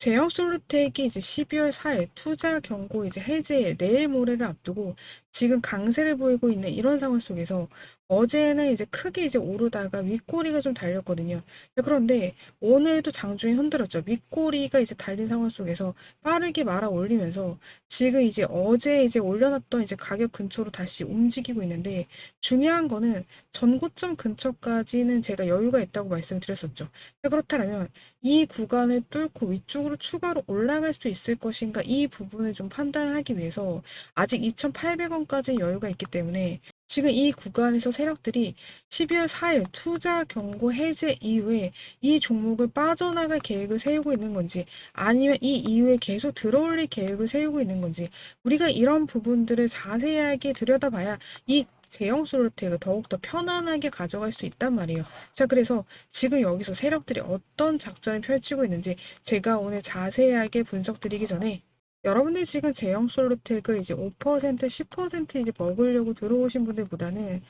제형 솔루텍이 이제 12월 4일 투자 경고 이제 해제 내일 모레를 앞두고 지금 강세를 보이고 있는 이런 상황 속에서 어제는 이제 크게 이제 오르다가 윗꼬리가 좀 달렸거든요. 자, 그런데 오늘도 장중에 흔들었죠. 윗꼬리가 이제 달린 상황 속에서 빠르게 말아 올리면서 지금 이제 어제 이제 올려놨던 이제 가격 근처로 다시 움직이고 있는데 중요한 거는 전고점 근처까지는 제가 여유가 있다고 말씀드렸었죠. 자, 그렇다면 이 구간을 뚫고 위쪽으로 추가로 올라갈 수 있을 것인가 이 부분을 좀 판단하기 위해서 아직 2,800원까지 여유가 있기 때문에 지금 이 구간에서 세력들이 12월 4일 투자 경고 해제 이후에 이 종목을 빠져나갈 계획을 세우고 있는 건지 아니면 이 이후에 계속 들어올릴 계획을 세우고 있는 건지 우리가 이런 부분들을 자세하게 들여다봐야 이 제형 솔루텍을 더욱더 편안하게 가져갈 수 있단 말이에요. 자, 그래서 지금 여기서 세력들이 어떤 작전을 펼치고 있는지 제가 오늘 자세하게 분석드리기 전에 여러분들 지금 제형 솔루텍을 이제 5% 10% 이제 먹으려고 들어오신 분들보다는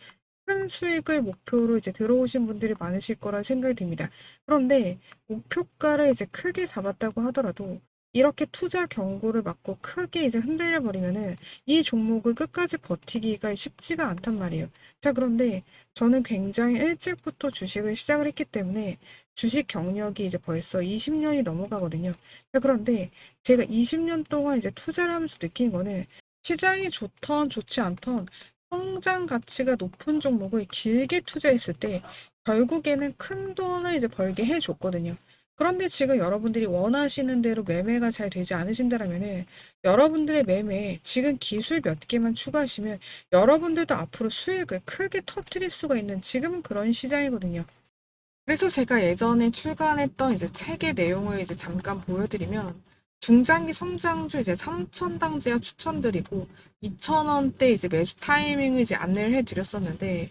큰 수익을 목표로 이제 들어오신 분들이 많으실 거라 생각이 듭니다. 그런데 목표가를 이제 크게 잡았다고 하더라도 이렇게 투자 경고를 맞고 크게 이제 흔들려 버리면은 이 종목을 끝까지 버티기가 쉽지가 않단 말이에요. 자, 그런데 저는 굉장히 일찍부터 주식을 시작을 했기 때문에 주식 경력이 이제 벌써 20년이 넘어가거든요. 자, 그런데 제가 20년 동안 이제 투자를 하면서 느낀 거는 시장이 좋던 좋지 않던 성장 가치가 높은 종목을 길게 투자했을 때 결국에는 큰 돈을 이제 벌게 해줬거든요. 그런데 지금 여러분들이 원하시는 대로 매매가 잘 되지 않으신다라면은 여러분들의 매매에 지금 기술 몇 개만 추가하시면 여러분들도 앞으로 수익을 크게 터뜨릴 수가 있는 지금 그런 시장이거든요. 그래서 제가 예전에 출간했던 이제 책의 내용을 이제 잠깐 보여드리면 중장기 성장주 이제 3천당제와 추천드리고 2,000원대 이제 매수 타이밍을 이제 안내를 해드렸었는데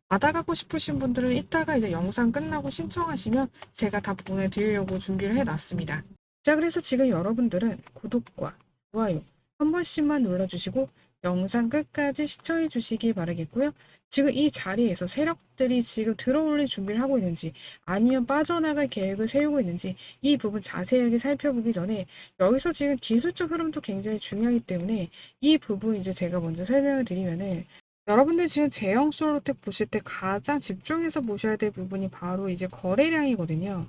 받아가고 싶으신 분들은 이따가 이제 영상 끝나고 신청하시면 제가 다 보내드리려고 준비를 해놨습니다. 자, 그래서 지금 여러분들은 구독과 좋아요 한 번씩만 눌러주시고 영상 끝까지 시청해 주시기 바라겠고요. 지금 이 자리에서 세력들이 지금 들어올릴 준비를 하고 있는지 아니면 빠져나갈 계획을 세우고 있는지 이 부분 자세하게 살펴보기 전에 여기서 지금 기술적 흐름도 굉장히 중요하기 때문에 이 부분 이제 제가 먼저 설명을 드리면은 여러분들 지금 제형 솔로텍 보실 때 가장 집중해서 보셔야 될 부분이 바로 이제 거래량이거든요.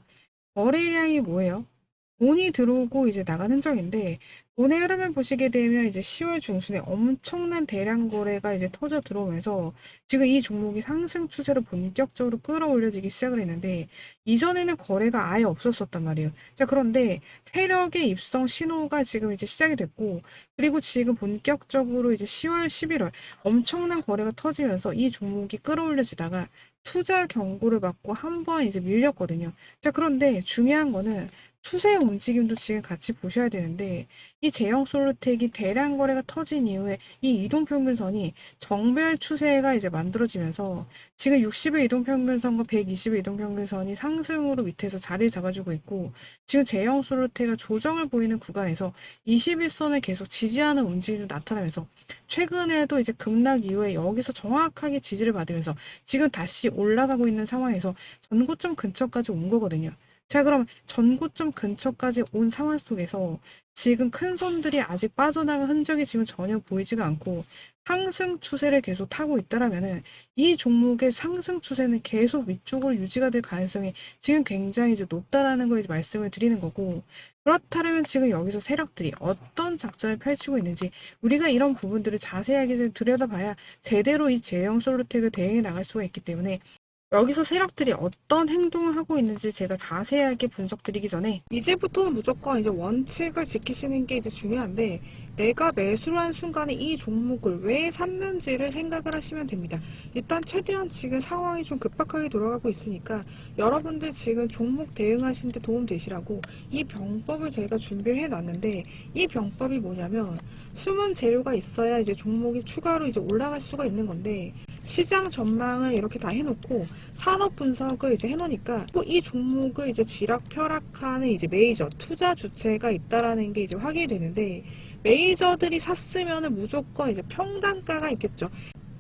거래량이 뭐예요? 돈이 들어오고 이제 나간 흔적인데 돈의 흐름을 보시게 되면 이제 10월 중순에 엄청난 대량 거래가 이제 터져 들어오면서 지금 이 종목이 상승 추세로 본격적으로 끌어올려지기 시작을 했는데 이전에는 거래가 아예 없었었단 말이에요. 자, 그런데 세력의 입성 신호가 지금 이제 시작이 됐고 그리고 지금 본격적으로 이제 10월, 11월 엄청난 거래가 터지면서 이 종목이 끌어올려지다가 투자 경고를 받고 한 번 이제 밀렸거든요. 자, 그런데 중요한 거는 추세 움직임도 지금 같이 보셔야 되는데 이 제형 솔루텍이 대량 거래가 터진 이후에 이 이동 평균선이 정별 추세가 이제 만들어지면서 지금 60의 이동 평균선과 120의 이동 평균선이 상승으로 밑에서 자리를 잡아주고 있고 지금 제형 솔루텍가 조정을 보이는 구간에서 21선을 계속 지지하는 움직임이 나타나면서 최근에도 이제 급락 이후에 여기서 정확하게 지지를 받으면서 지금 다시 올라가고 있는 상황에서 전고점 근처까지 온 거거든요. 자, 그럼 전고점 근처까지 온 상황 속에서 지금 큰 손들이 아직 빠져나간 흔적이 지금 전혀 보이지가 않고 상승 추세를 계속 타고 있다라면은 이 종목의 상승 추세는 계속 위쪽으로 유지가 될 가능성이 지금 굉장히 이제 높다라는 걸 이제 말씀을 드리는 거고 그렇다면 지금 여기서 세력들이 어떤 작전을 펼치고 있는지 우리가 이런 부분들을 자세하게 좀 들여다봐야 제대로 이 제형 솔루텍을 대응해 나갈 수가 있기 때문에 여기서 세력들이 어떤 행동을 하고 있는지 제가 자세하게 분석드리기 전에 이제부터는 무조건 이제 원칙을 지키시는 게 이제 중요한데 내가 매수를 한 순간에 이 종목을 왜 샀는지를 생각을 하시면 됩니다. 일단 최대한 지금 상황이 좀 급박하게 돌아가고 있으니까 여러분들 지금 종목 대응하시는데 도움 되시라고 이 병법을 제가 준비를 해놨는데 이 병법이 뭐냐면 숨은 재료가 있어야 이제 종목이 추가로 이제 올라갈 수가 있는 건데 시장 전망을 이렇게 다 해놓고 산업 분석을 이제 해놓으니까 또이 종목을 이제 쥐락 펴락하는 이제 메이저 투자 주체가 있다라는 게 이제 확인이 되는데 메이저들이 샀으면은 무조건 이제 평단가가 있겠죠.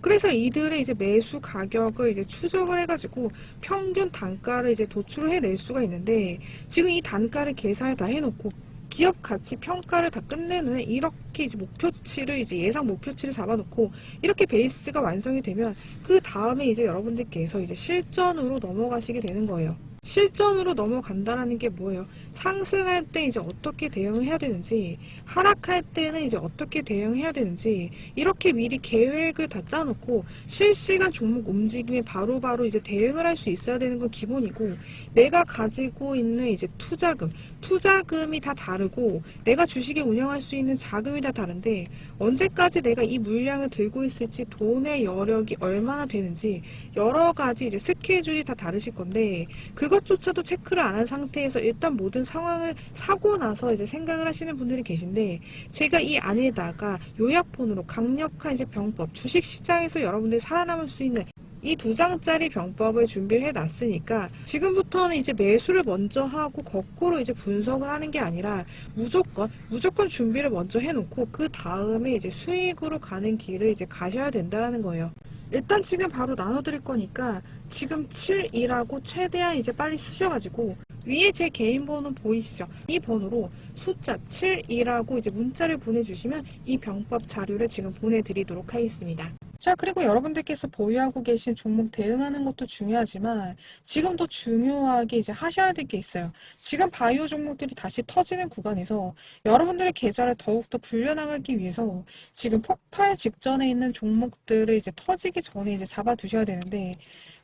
그래서 이들의 이제 매수 가격을 이제 추적을 해가지고 평균 단가를 이제 도출을 해낼 수가 있는데 지금 이 단가를 계산을 다 해놓고 기업 가치 평가를 다 후에 이렇게 이제 목표치를 이제 예상 목표치를 잡아놓고 이렇게 베이스가 완성이 되면 그 다음에 이제 여러분들께서 이제 실전으로 넘어가시게 되는 거예요. 실전으로 넘어간다라는 게 뭐예요? 상승할 때 이제 어떻게 대응을 해야 되는지, 하락할 때는 이제 어떻게 대응해야 되는지, 이렇게 미리 계획을 다 짜놓고 실시간 종목 움직임에 바로 바로 이제 대응을 할 수 있어야 되는 건 기본이고, 내가 가지고 있는 이제 투자금, 투자금이 다 다르고, 내가 주식에 운영할 수 있는 자금이 다 다른데, 언제까지 내가 이 물량을 들고 있을지, 돈의 여력이 얼마나 되는지, 여러 가지 이제 스케줄이 다 다르실 건데, 그것조차도 체크를 안 한 상태에서 일단 모든 상황을 사고 나서 이제 생각을 하시는 분들이 계신데 제가 이 안에다가 요약본으로 강력한 이제 병법 주식 시장에서 여러분들이 살아남을 수 있는 이두 장짜리 병법을 준비를 해놨으니까 지금부터는 이제 매수를 먼저 하고 거꾸로 이제 분석을 하는 게 아니라 무조건 무조건 준비를 먼저 해놓고 그 다음에 이제 수익으로 가는 길을 이제 가셔야 된다라는 거예요. 일단 지금 바로 나눠드릴 거니까 지금 7이라고 최대한 이제 빨리 쓰셔가지고 위에 제 개인 번호 보이시죠? 이 번호로 숫자 72라고 이제 문자를 보내주시면 이 병법 자료를 지금 보내드리도록 하겠습니다. 자, 그리고 여러분들께서 보유하고 계신 종목 대응하는 것도 중요하지만 지금 더 중요하게 이제 하셔야 될 게 있어요. 지금 바이오 종목들이 다시 터지는 구간에서 여러분들의 계좌를 더욱더 불려나가기 위해서 지금 폭발 직전에 있는 종목들을 이제 터지기 전에 이제 잡아두셔야 되는데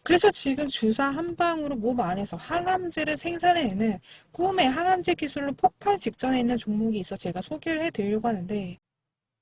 그래서 지금 주사 한 방으로 몸 안에서 항암제를 생산해내는 꿈의 항암제 기술로 폭발 직전에 있는 종목이 있어 제가 소개를 해드리려고 하는데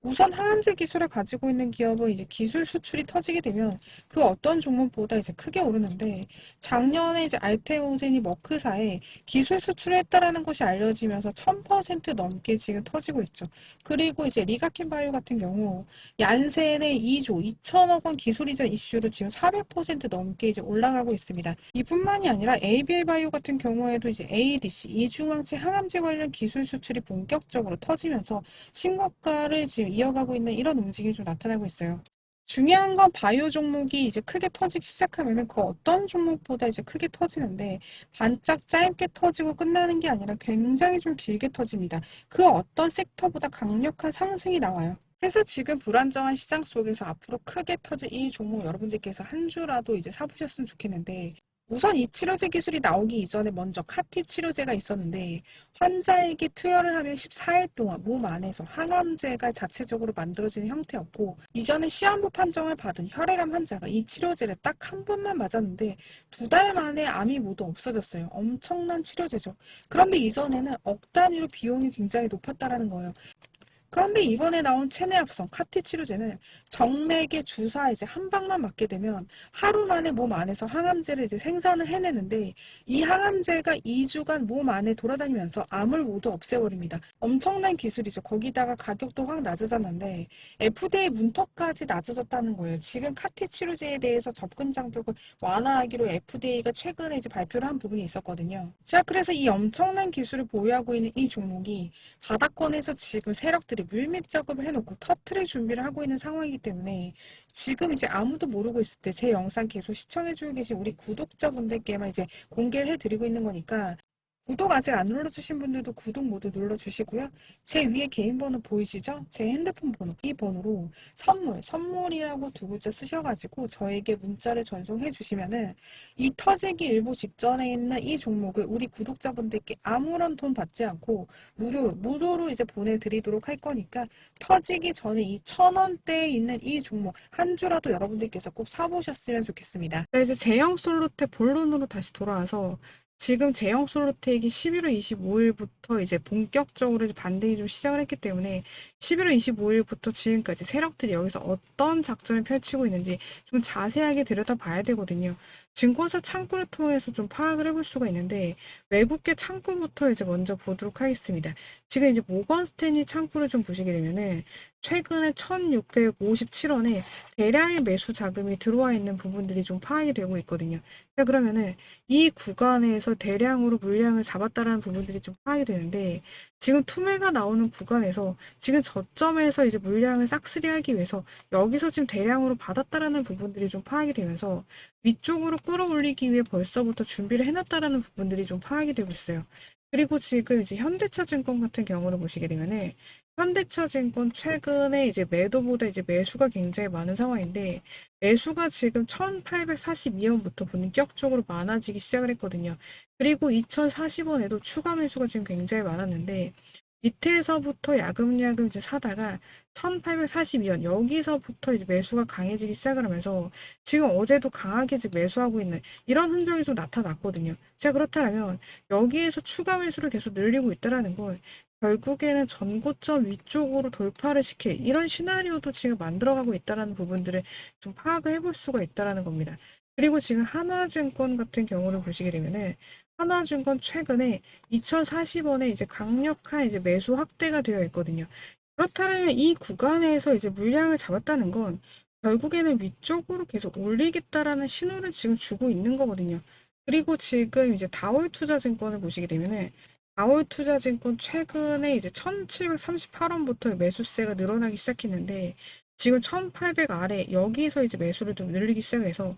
우선 항암제 기술을 가지고 있는 기업은 이제 기술 수출이 터지게 되면 그 어떤 종목보다 이제 크게 오르는데 작년에 이제 알테오젠이 머크사에 기술 수출을 했다라는 것이 알려지면서 1000% 넘게 지금 터지고 있죠. 그리고 이제 리가킨 바이오 같은 경우 얀센의 2조 2천억 원 기술 이전 이슈로 지금 400% 넘게 이제 올라가고 있습니다. 이뿐만이 아니라 ABL 바이오 같은 경우에도 이제 ADC 이중항체 항암제 관련 기술 수출이 본격적으로 터지면서 신고가를 지금 이어가고 있는 이런 움직임이 좀 나타나고 있어요. 중요한 건 바이오 종목이 이제 크게 터지기 시작하면은 그 어떤 종목보다 이제 크게 터지는데 반짝 짧게 터지고 끝나는 게 아니라 굉장히 좀 길게 터집니다. 그 어떤 섹터보다 강력한 상승이 나와요. 그래서 지금 불안정한 시장 속에서 앞으로 크게 터질 이 종목 여러분들께서 한 주라도 이제 사보셨으면 좋겠는데 우선 이 치료제 기술이 나오기 이전에 먼저 카티 치료제가 있었는데 환자에게 투여를 하면 14일 동안 몸 안에서 항암제가 자체적으로 만들어지는 형태였고 이전에 시한부 판정을 받은 혈액암 환자가 이 치료제를 딱 한 번만 맞았는데 두 달 만에 암이 모두 없어졌어요. 엄청난 치료제죠. 그런데 이전에는 억 단위로 비용이 굉장히 높았다라는 거예요. 그런데 이번에 나온 체내합성 카티 치료제는 정맥에 주사 이제 한 방만 맞게 되면 하루 만에 몸 안에서 항암제를 이제 생산을 해내는데 이 항암제가 2주간 몸 안에 돌아다니면서 암을 모두 없애버립니다. 엄청난 기술이죠. 거기다가 가격도 확 낮아졌는데 FDA 문턱까지 낮아졌다는 거예요. 지금 카티 치료제에 대해서 접근 장벽을 완화하기로 FDA가 최근에 이제 발표를 한 부분이 있었거든요. 자, 그래서 이 엄청난 기술을 보유하고 있는 이 종목이 바닥권에서 지금 세력들 이 물밑 작업을 해놓고 터트릴 준비를 하고 있는 상황이기 때문에 지금 이제 아무도 모르고 있을 때 제 영상 계속 시청해주고 계신 우리 구독자분들께만 이제 공개를 해드리고 있는 거니까 구독 아직 안 눌러주신 분들도 구독 모두 눌러주시고요. 제 위에 개인 번호 보이시죠? 제 핸드폰 번호, 이 번호로 선물, 선물이라고 두 글자 쓰셔가지고 저에게 문자를 전송해 주시면은 이 터지기 일보 직전에 있는 이 종목을 우리 구독자분들께 아무런 돈 받지 않고 무료로, 무료로 이제 보내드리도록 할 거니까 터지기 전에 이 천 원대에 있는 이 종목 한 주라도 여러분들께서 꼭 사보셨으면 좋겠습니다. 네, 이제 제형 솔로텍 본론으로 다시 돌아와서 지금 제형 솔로텍이 11월 25일부터 이제 본격적으로 이제 반등이 좀 시작을 했기 때문에 11월 25일부터 지금까지 세력들이 여기서 어떤 작전을 펼치고 있는지 좀 자세하게 들여다봐야 되거든요. 증권사 창구를 통해서 좀 파악을 해볼 수가 있는데 외국계 창구부터 이제 먼저 보도록 하겠습니다. 지금 이제 모건 스탠리 창구를 좀 보시게 되면은 최근에 1657원에 대량의 매수 자금이 들어와 있는 부분들이 좀 파악이 되고 있거든요. 자, 그러면은 이 구간에서 대량으로 물량을 잡았다라는 부분들이 좀 파악이 되는데 지금 투매가 나오는 구간에서 지금 저점에서 이제 물량을 싹쓸이하기 위해서 여기서 지금 대량으로 받았다라는 부분들이 좀 파악이 되면서 위쪽으로 끌어올리기 위해 벌써부터 준비를 해놨다라는 부분들이 좀 파악이 되고 있어요. 그리고 지금 이제 현대차증권 같은 경우를 보시게 되면은 현대차증권 최근에 이제 매도보다 이제 매수가 굉장히 많은 상황인데 매수가 지금 1842원부터 본격적으로 많아지기 시작을 했거든요. 그리고 2040원에도 추가 매수가 지금 굉장히 많았는데 밑에서부터 야금야금 이제 사다가 1842원 여기서부터 이제 매수가 강해지기 시작을 하면서 지금 어제도 강하게 지금 매수하고 있는 이런 흔적이 좀 나타났거든요. 자 그렇다면 여기에서 추가 매수를 계속 늘리고 있다라는 건 결국에는 전고점 위쪽으로 돌파를 시킬 이런 시나리오도 지금 만들어가고 있다라는 부분들을 좀 파악을 해볼 수가 있다라는 겁니다. 그리고 지금 하나증권 같은 경우를 보시게 되면은 하나증권 최근에 2040원에 이제 강력한 이제 매수 확대가 되어 있거든요. 그렇다면 이 구간에서 이제 물량을 잡았다는 건 결국에는 위쪽으로 계속 올리겠다라는 신호를 지금 주고 있는 거거든요. 그리고 지금 이제 다올 투자증권을 보시게 되면은 다올 투자증권 최근에 이제 1738원부터 매수세가 늘어나기 시작했는데 지금 1800 아래 여기서 이제 매수를 좀 늘리기 시작해서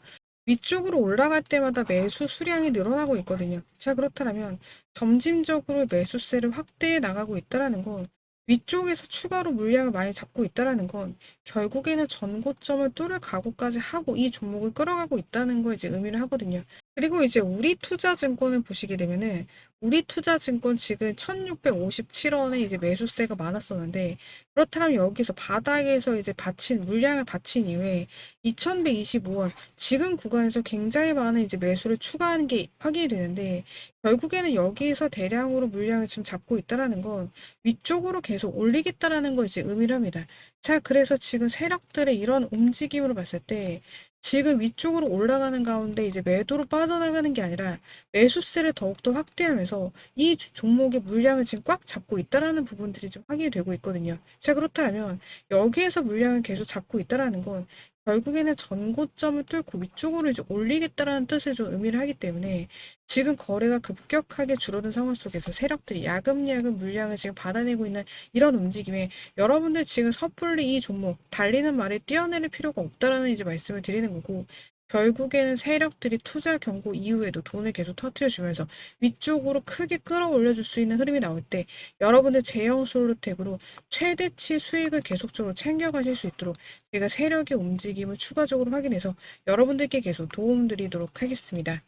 위쪽으로 올라갈 때마다 매수 수량이 늘어나고 있거든요. 자, 그렇다면 점진적으로 매수세를 확대해 나가고 있다라는 건 위쪽에서 추가로 물량을 많이 잡고 있다라는 건 결국에는 전고점을 뚫을 각오까지 하고 이 종목을 끌어가고 있다는 걸 이제 의미를 하거든요. 그리고 이제 우리 투자증권을 보시게 되면은 우리 투자증권 지금 1657원에 이제 매수세가 많았었는데 그렇다면 여기서 바닥에서 이제 받친 물량을 받친 이후에 2125원 지금 구간에서 굉장히 많은 이제 매수를 추가하는 게 확인이 되는데 결국에는 여기서 대량으로 물량을 지금 잡고 있다라는 건 위쪽으로 계속 올리겠다라는 걸 이제 의미를 합니다. 자, 그래서 지금 세력들의 이런 움직임으로 봤을 때 지금 위쪽으로 올라가는 가운데 이제 매도로 빠져나가는 게 아니라 매수세를 더욱더 확대하면서 이 주- 종목의 물량을 지금 꽉 잡고 있다라는 부분들이 좀 확인이 되고 있거든요. 자, 그렇다면 여기에서 물량을 계속 잡고 있다라는 건 결국에는 전고점을 뚫고 위쪽으로 이제 올리겠다라는 뜻을 좀 의미를 하기 때문에 지금 거래가 급격하게 줄어든 상황 속에서 세력들이 야금야금 물량을 지금 받아내고 있는 이런 움직임에 여러분들 지금 섣불리 이 종목 달리는 말에 뛰어내릴 필요가 없다라는 이제 말씀을 드리는 거고 결국에는 세력들이 투자 경고 이후에도 돈을 계속 터트려 주면서 위쪽으로 크게 끌어올려 줄 수 있는 흐름이 나올 때 여러분들 제형 솔로텍으로 최대치 수익을 계속적으로 챙겨 가실 수 있도록 제가 세력의 움직임을 추가적으로 확인해서 여러분들께 계속 도움 드리도록 하겠습니다.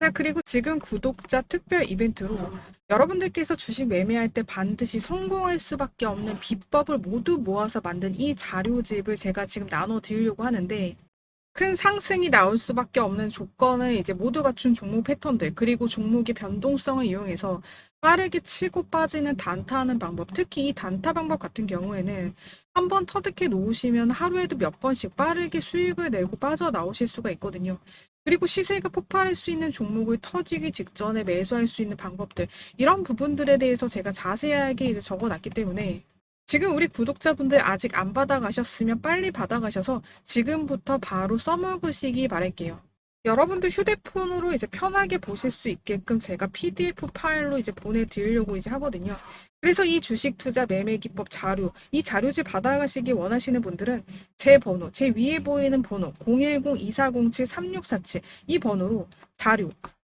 자, 그리고 지금 구독자 특별 이벤트로 여러분들께서 주식 매매할 때 반드시 성공할 수밖에 없는 비법을 모두 모아서 만든 이 자료집을 제가 지금 나눠 드리려고 하는데 큰 상승이 나올 수밖에 없는 조건을 이제 모두 갖춘 종목 패턴들 그리고 종목의 변동성을 이용해서 빠르게 치고 빠지는 단타하는 방법 특히 이 단타 방법 같은 경우에는 한 번 터득해 놓으시면 하루에도 몇 번씩 빠르게 수익을 내고 빠져나오실 수가 있거든요. 그리고 시세가 폭발할 수 있는 종목을 터지기 직전에 매수할 수 있는 방법들 이런 부분들에 대해서 제가 자세하게 이제 적어놨기 때문에 지금 우리 구독자분들 아직 안 받아가셨으면 빨리 받아가셔서 지금부터 바로 써먹으시기 바랄게요. 여러분들 휴대폰으로 이제 편하게 보실 수 있게끔 제가 PDF 파일로 이제 보내드리려고 이제 하거든요. 그래서 이 주식 투자 매매 기법 자료, 이 자료집 받아가시기 원하시는 분들은 제 번호, 제 위에 보이는 번호 010-2407-3647 이 번호로 자료,